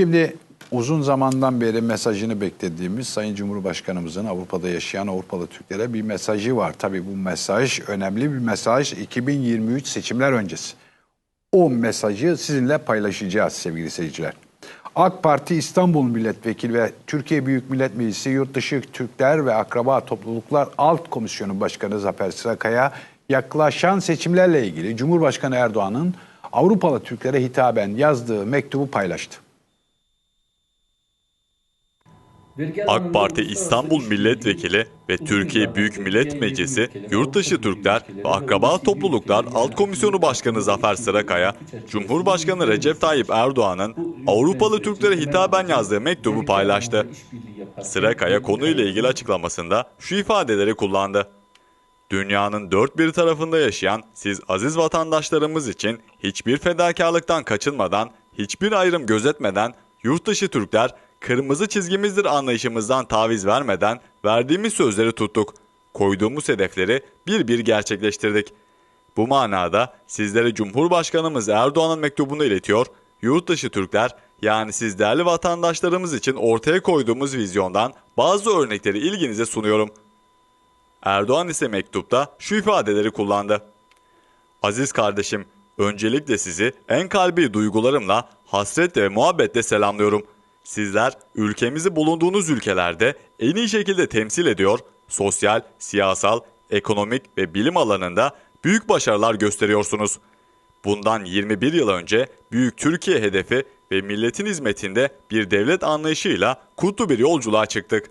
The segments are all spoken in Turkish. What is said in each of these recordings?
Şimdi uzun zamandan beri mesajını beklediğimiz Sayın Cumhurbaşkanımızın Avrupa'da yaşayan Avrupalı Türklere bir mesajı var. Tabii bu mesaj önemli bir mesaj 2023 seçimler öncesi. O mesajı sizinle paylaşacağız sevgili seyirciler. AK Parti İstanbul Milletvekili ve Türkiye Büyük Millet Meclisi Yurtdışı Türkler ve Akraba Topluluklar Alt Komisyonu Başkanı Zafer Sırakaya yaklaşan seçimlerle ilgili Cumhurbaşkanı Erdoğan'ın Avrupalı Türklere hitaben yazdığı mektubu paylaştı. AK Parti İstanbul Milletvekili ve Türkiye Büyük Millet Meclisi Yurtdışı Türkler ve Akraba Topluluklar Alt Komisyonu Başkanı Zafer Sırakaya, Cumhurbaşkanı Recep Tayyip Erdoğan'ın Avrupalı Türklere hitaben yazdığı mektubu paylaştı. Sırakaya konuyla ilgili açıklamasında şu ifadeleri kullandı. Dünyanın dört bir tarafında yaşayan siz aziz vatandaşlarımız için hiçbir fedakarlıktan kaçınmadan, hiçbir ayrım gözetmeden yurtdışı Türkler kırmızı çizgimizdir anlayışımızdan taviz vermeden verdiğimiz sözleri tuttuk. Koyduğumuz hedefleri bir bir gerçekleştirdik. Bu manada sizlere Cumhurbaşkanımız Erdoğan'ın mektubunu iletiyor, yurtdışı Türkler yani siz değerli vatandaşlarımız için ortaya koyduğumuz vizyondan bazı örnekleri ilginize sunuyorum. Erdoğan ise mektupta şu ifadeleri kullandı. Aziz kardeşim, öncelikle sizi en kalbi duygularımla, hasretle ve muhabbetle selamlıyorum. Sizler ülkemizi bulunduğunuz ülkelerde en iyi şekilde temsil ediyor, sosyal, siyasal, ekonomik ve bilim alanında büyük başarılar gösteriyorsunuz. Bundan 21 yıl önce Büyük Türkiye hedefi ve milletin hizmetinde bir devlet anlayışıyla kutlu bir yolculuğa çıktık.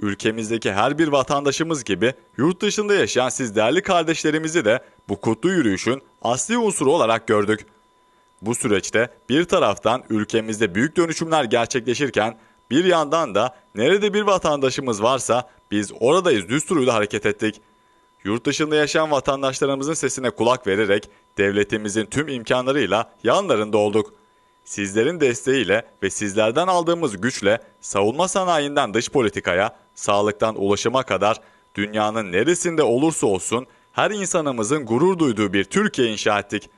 Ülkemizdeki her bir vatandaşımız gibi yurt dışında yaşayan siz değerli kardeşlerimizi de bu kutlu yürüyüşün asli unsuru olarak gördük. Bu süreçte bir taraftan ülkemizde büyük dönüşümler gerçekleşirken bir yandan da nerede bir vatandaşımız varsa biz oradayız düsturuyla hareket ettik. Yurt dışında yaşayan vatandaşlarımızın sesine kulak vererek devletimizin tüm imkanlarıyla yanlarında olduk. Sizlerin desteğiyle ve sizlerden aldığımız güçle savunma sanayinden dış politikaya, sağlıktan ulaşıma kadar dünyanın neresinde olursa olsun her insanımızın gurur duyduğu bir Türkiye inşa ettik.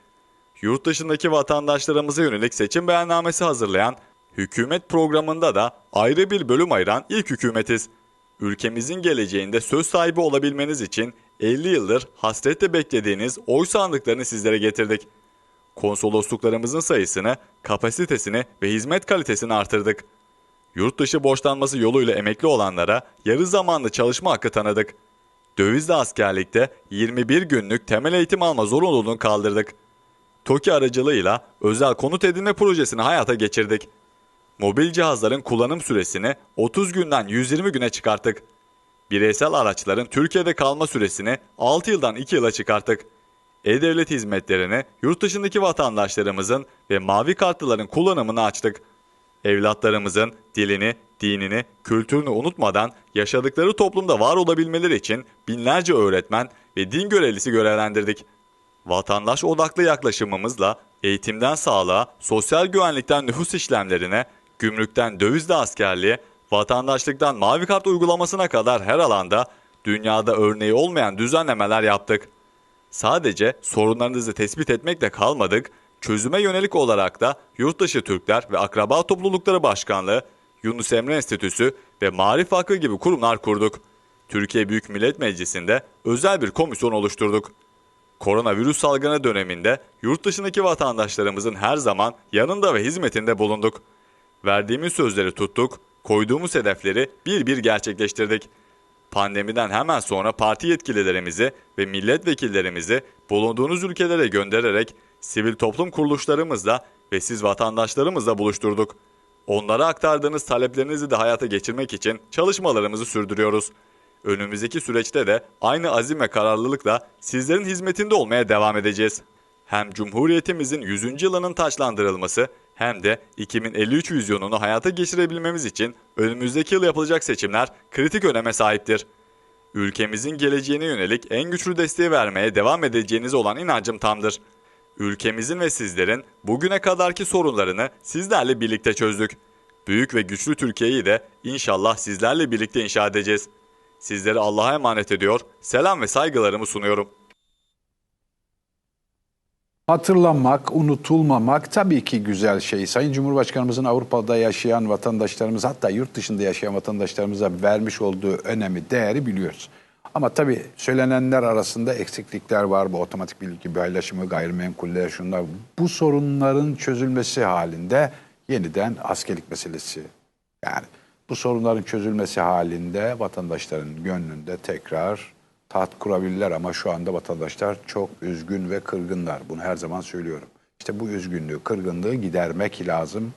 Yurt dışındaki vatandaşlarımıza yönelik seçim beyannamesi hazırlayan hükümet programında da ayrı bir bölüm ayıran ilk hükümetiz. Ülkemizin geleceğinde söz sahibi olabilmeniz için 50 yıldır hasretle beklediğiniz oy sandıklarını sizlere getirdik. Konsolosluklarımızın sayısını, kapasitesini ve hizmet kalitesini artırdık. Yurt dışı borçlanması yoluyla emekli olanlara yarı zamanlı çalışma hakkı tanıdık. Dövizli askerlikte 21 günlük temel eğitim alma zorunluluğunu kaldırdık. TOKİ aracılığıyla özel konut edinme projesini hayata geçirdik. Mobil cihazların kullanım süresini 30 günden 120 güne çıkarttık. Bireysel araçların Türkiye'de kalma süresini 6 yıldan 2 yıla çıkarttık. E-Devlet hizmetlerini yurt dışındaki vatandaşlarımızın ve mavi kartlıların kullanımını açtık. Evlatlarımızın dilini, dinini, kültürünü unutmadan yaşadıkları toplumda var olabilmeleri için binlerce öğretmen ve din görevlisi görevlendirdik. Vatandaş odaklı yaklaşımımızla eğitimden sağlığa, sosyal güvenlikten nüfus işlemlerine, gümrükten dövizli askerliğe, vatandaşlıktan mavi kart uygulamasına kadar her alanda dünyada örneği olmayan düzenlemeler yaptık. Sadece sorunlarınızı tespit etmekle kalmadık, çözüme yönelik olarak da Yurtdışı Türkler ve Akraba Toplulukları Başkanlığı, Yunus Emre Enstitüsü ve Marif Hakkı gibi kurumlar kurduk. Türkiye Büyük Millet Meclisi'nde özel bir komisyon oluşturduk. Koronavirüs salgını döneminde yurt dışındaki vatandaşlarımızın her zaman yanında ve hizmetinde bulunduk. Verdiğimiz sözleri tuttuk, koyduğumuz hedefleri bir bir gerçekleştirdik. Pandemiden hemen sonra parti yetkililerimizi ve milletvekillerimizi bulunduğunuz ülkelere göndererek sivil toplum kuruluşlarımızla ve siz vatandaşlarımızla buluşturduk. Onlara aktardığınız taleplerinizi de hayata geçirmek için çalışmalarımızı sürdürüyoruz. Önümüzdeki süreçte de aynı azim ve kararlılıkla sizlerin hizmetinde olmaya devam edeceğiz. Hem Cumhuriyetimizin 100. yılının taçlandırılması hem de 2053 vizyonunu hayata geçirebilmemiz için önümüzdeki yıl yapılacak seçimler kritik öneme sahiptir. Ülkemizin geleceğine yönelik en güçlü desteği vermeye devam edeceğiniz olan inancım tamdır. Ülkemizin ve sizlerin bugüne kadarki sorunlarını sizlerle birlikte çözdük. Büyük ve güçlü Türkiye'yi de inşallah sizlerle birlikte inşa edeceğiz. Sizleri Allah'a emanet ediyor, selam ve saygılarımı sunuyorum. Hatırlanmak, unutulmamak tabii ki güzel şey. Sayın Cumhurbaşkanımızın Avrupa'da yaşayan vatandaşlarımız hatta yurt dışında yaşayan vatandaşlarımıza vermiş olduğu önemi, değeri biliyoruz. Ama tabii söylenenler arasında eksiklikler var. Bu otomatik bilgi paylaşımı, gayrimenkuller, şunlar. Bu sorunların çözülmesi halinde yeniden askerlik meselesi. Bu sorunların çözülmesi halinde vatandaşların gönlünde tekrar taht kurabilirler ama şu anda vatandaşlar çok üzgün ve kırgınlar. Bunu her zaman söylüyorum. İşte bu üzgünlüğü, kırgınlığı gidermek lazım.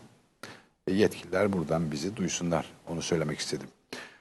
E, Yetkililer buradan bizi duysunlar. Onu söylemek istedim.